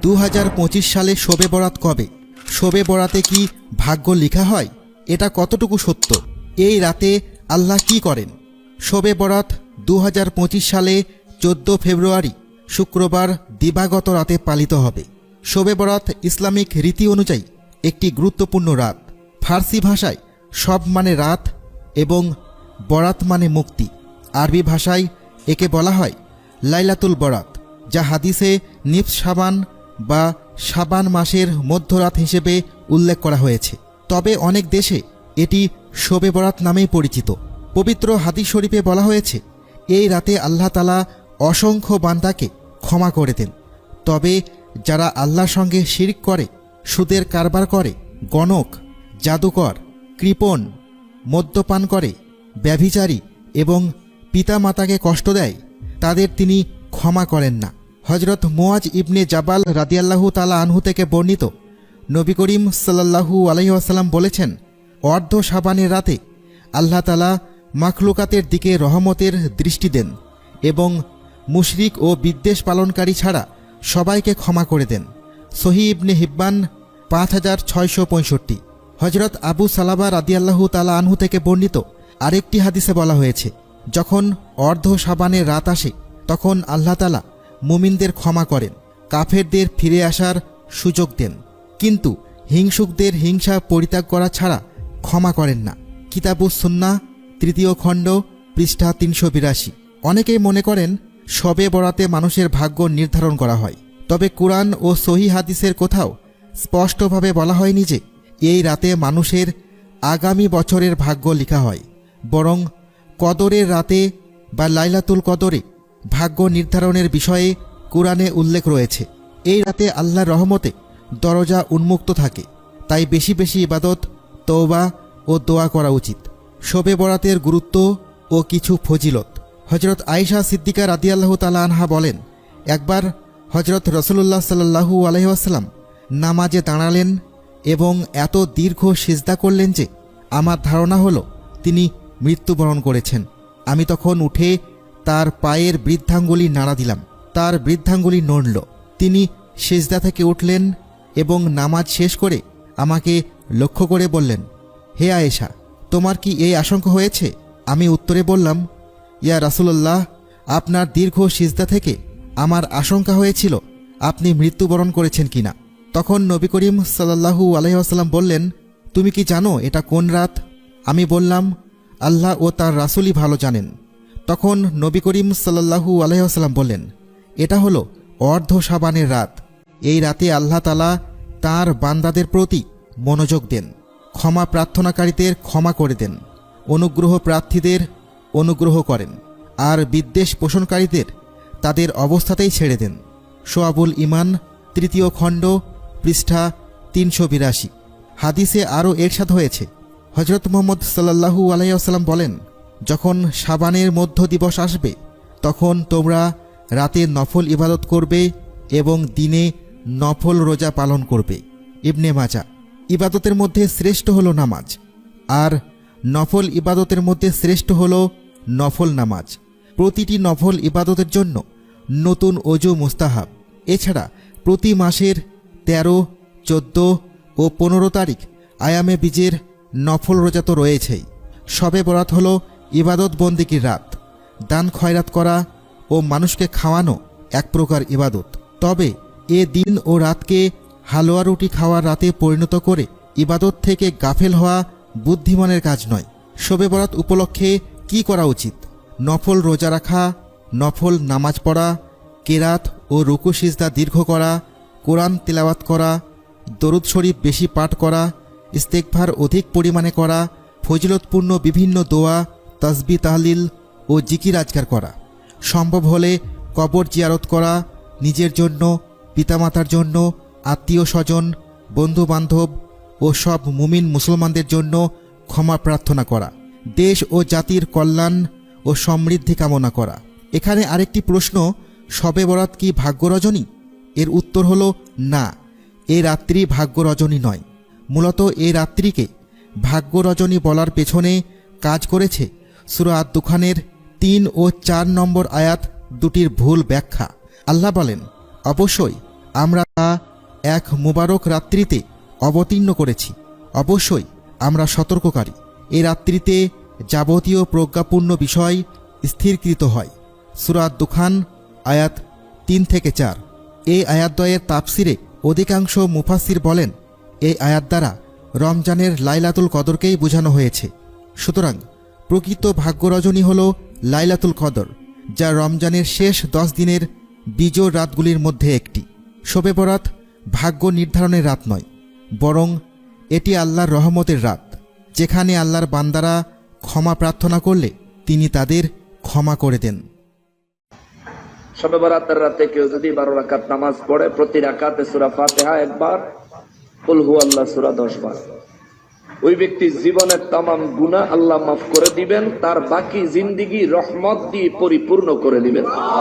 দু হাজার পঁচিশ সালে শোবে বরাত কবে? শোবে বরাতে কি ভাগ্য লেখা হয়? এটা কতটুকু সত্য? এই রাতে আল্লাহ কি করেন? শোবে বরাত দু হাজার পঁচিশ সালে চোদ্দ ফেব্রুয়ারি, শুক্রবার দিবাগত রাতে পালিত হবে। শোবে বরাত ইসলামিক রীতি অনুযায়ী একটি গুরুত্বপূর্ণ রাত। ফার্সি ভাষায় সব মানে রাত এবং বরাত মানে মুক্তি। আরবি ভাষায় একে বলা হয় লাইলাতুল বরাত, যা হাদিসে নিফস সাবান বা সাবান মাসের মধ্যরাত হিসেবে উল্লেখ করা হয়েছে। তবে অনেক দেশে এটি শোবে বরাত নামেই পরিচিত। পবিত্র হাদিস শরীফে বলা হয়েছে, এই রাতে আল্লাহ তালা অসংখ্য বান্দাকে ক্ষমা করে দেন। তবে যারা আল্লাহর সঙ্গে শিরিক করে, সুদের কারবার করে, গণক, জাদুকর, কৃপণ, মদ্যপান করে, ব্যভিচারী এবং পিতামাতাকে কষ্ট দেয়, তাদের তিনি ক্ষমা করেন না। হজরত মোয়াজ ইবনে জাবাল রাদিয়াল্লাহু তালা আনহু থেকে বর্ণিত। নবী করিম সাল্লাহু আলহিহাসাল্লাম বলেছেন, অর্ধ সাবানের রাতে আল্লাহ তালা মাখলুকাতের দিকে রহমতের দৃষ্টি দেন এবং মুশরিক ও বিদ্বেষ পালনকারী ছাড়া সবাইকে ক্ষমা করে দেন। সহি ইবনে হিব্বান পাঁচ হাজার ছয়শো পঁয়ষট্টি। হজরত আবু সালাবা রাদিয়াল্লাহু তালা আনহু থেকে বর্ণিত আরেকটি হাদিসে বলা হয়েছে, যখন অর্ধ সাবানের রাত আসে, তখন আল্লাহ তালা মুমিনদের ক্ষমা করেন, কাফেরদের ফিরে আসার সুযোগ দেন। কিন্তু হিংসুকদের হিংসা পরিত্যাগ করা ছাড়া ক্ষমা করেন না। কিতাবুস সুন্না, তৃতীয় খণ্ড, পৃষ্ঠা তিনশো বিরাশি। অনেকেই মনে করেন, সবে বরাতে মানুষের ভাগ্য নির্ধারণ করা হয়। তবে কোরআন ও সহি হাদিসের কোথাও স্পষ্টভাবে বলা হয়নি যে এই রাতে মানুষের আগামী বছরের ভাগ্য লেখা হয়। বরং কদরের রাতে বা লাইলাতুল কদরে ভাগ্য নির্ধারণের বিষয়ে কোরআনে উল্লেখ রয়েছে। এই রাতে আল্লাহর রহমতে দরজা উন্মুক্ত থাকে। তাই বেশি বেশি ইবাদত, তওবা ও দোয়া করা উচিত। শবে বরাতের গুরুত্ব ও কিছু ফজিলত। হজরত আয়েশা সিদ্দিকা রাদিয়াল্লাহ তালা আনহা বলেন, একবার হজরত রসুল্লাহ সাল্লাহু আলহিহাস্লাম নামাজে দাঁড়ালেন এবং এত দীর্ঘ সিজদা করলেন যে, আমার ধারণা হলো তিনি মৃত্যুবরণ করেছেন। আমি তখন উঠে তার পায়ের বৃদ্ধাঙ্গুলি নাড়া দিলাম। তার বৃদ্ধাঙ্গুলি নড়ল। তিনি সেজদা থেকে উঠলেন এবং নামাজ শেষ করে আমাকে লক্ষ্য করে বললেন, হে আয়েশা, তোমার কি এই আশঙ্কা হয়েছে? আমি উত্তরে বললাম, ইয়া রাসুলল্লাহ, আপনার দীর্ঘ সিজদা থেকে আমার আশঙ্কা হয়েছিল আপনি মৃত্যুবরণ করেছেন কিনা? তখন নবী করিম সাল্লাহু আলহিহাস্লাম বললেন, তুমি কি জানো এটা কোন রাত? আমি বললাম, আল্লাহ ও তার রাসুলই ভালো জানেন। তখন নবী করিম সাল্লাহু আলহিহাস্লাম বললেন, এটা হলো অর্ধ সাবানের রাত। এই রাতে আল্লাহ তালা তার বান্দাদের প্রতি মনোযোগ দেন, ক্ষমা প্রার্থনাকারীদের ক্ষমা করে দেন, অনুগ্রহ প্রার্থীদের অনুগ্রহ করেন, আর বিদ্বেষ পোষণকারীদের তাদের অবস্থাতেই ছেড়ে দেন। সোয়াবুল ইমান তৃতীয় খণ্ড, পৃষ্ঠা তিনশো বিরাশি। হাদিসে আরও এরশাদ হয়েছে। হজরত মোহাম্মদ সাল্লাহু আলাইসাল্লাম বলেন যখন সাবানের মধ্য দিবস আসবে, তখন তোমরা রাতে নফল ইবাদত করবে এবং দিনে নফল রোজা পালন করবে। ইবনে মাজা ইবাদতের মধ্যে শ্রেষ্ঠ হলো নামাজ, আর নফল ইবাদতের মধ্যে শ্রেষ্ঠ হলো নফল নামাজ। প্রতিটি নফল ইবাদতের জন্য নতুন অজু মুস্তাহাব। এছাড়া প্রতি মাসের তেরো, চোদ্দ ও পনেরো তারিখ আয়ামে বীজের নফল রোজা তো রয়েছেই। সবে বরাত হল ইবাদত বন্দিকির রাত? দান খয়রাত করা ও মানুষকে খাওয়ানো এক প্রকার ইবাদত। তবে এ দিন ও রাতকে হালুয়া রুটি খাওয়ার রাতে পরিণত করে ইবাদত থেকে গাফেল হওয়া বুদ্ধিমানের কাজ নয়। শবে বরাত উপলক্ষে কি করা উচিত? নফল রোজা রাখা, নফল নামাজ পড়া, কেরাত ও রুকু সিজদা দীর্ঘ করা, কোরআন তেলাওয়াত করা, দরুদ শরীফ বেশি পাঠ করা ইস্তেকভার অধিক পরিমাণে করা, ফজিলতপূর্ণ বিভিন্ন দোয়া তাসবি, তাহলিল ও জিকির আজগার করা। সম্ভব হলে কবর জিয়ারত করা, নিজের জন্য, পিতামাতার জন্য, আত্মীয় স্বজন, বন্ধুবান্ধব ও সব মুমিন মুসলমানদের জন্য ক্ষমা প্রার্থনা করা। দেশ ও জাতির কল্যাণ ও সমৃদ্ধি কামনা করা। এখানে আরেকটি প্রশ্ন শবে বরাত কি ভাগ্য রজনী? এর উত্তর হলো, না, এ রাত্রি ভাগ্য রজনী নয়। মূলত এ রাত্রিকে ভাগ্য রজনী বলার পেছনে কাজ করেছে সুরাত দুখানের তিন ও চার নম্বর আয়াত দুটির ভুল ব্যাখ্যা। আল্লাহ বলেন, অবশ্যই আমরা এক মুবারক রাত্রিতে অবতীর্ণ করেছি। অবশ্যই আমরা সতর্ককারী। এ রাত্রিতে যাবতীয় প্রজ্ঞাপূর্ণ বিষয় স্থিরকৃত হয়। সুরাত দুখান আয়াত তিন থেকে চার। এই আয়াতদ্বয়ের তাপসিরে অধিকাংশ মুফাসির বলেন, এই আয়াত দ্বারা রমজানের লাইলাতুল কদরকেই বোঝানো হয়েছে। সুতরাং প্রকৃত ভাগ্যরজনী হল লাইলাতুল কদর, যা রমজানের শেষ দশ দিনের বিজোর রাতগুলির মধ্যে একটি। শোবে বরাত ভাগ্য নির্ধারণের রাত নয়, বরং এটি আল্লাহর রহমতের রাত, যেখানে আল্লাহর বান্দারা ক্ষমা প্রার্থনা করলে তিনি তাদের ক্ষমা করে দেন। বরাতের রাতে কেউ যদি বারো রাকাত নামাজ পড়ে, প্রতি রাকাতে সুরা ফাতেহা একবার কুলহু আল্লাহ সুরা দশ বার। ওই ব্যক্তির জীবনের তামাম গুণা আল্লাহ মাফ করে দিবেন, তার বাকি জিন্দিগি রহমত দিয়ে পরিপূর্ণ করে দিবেন।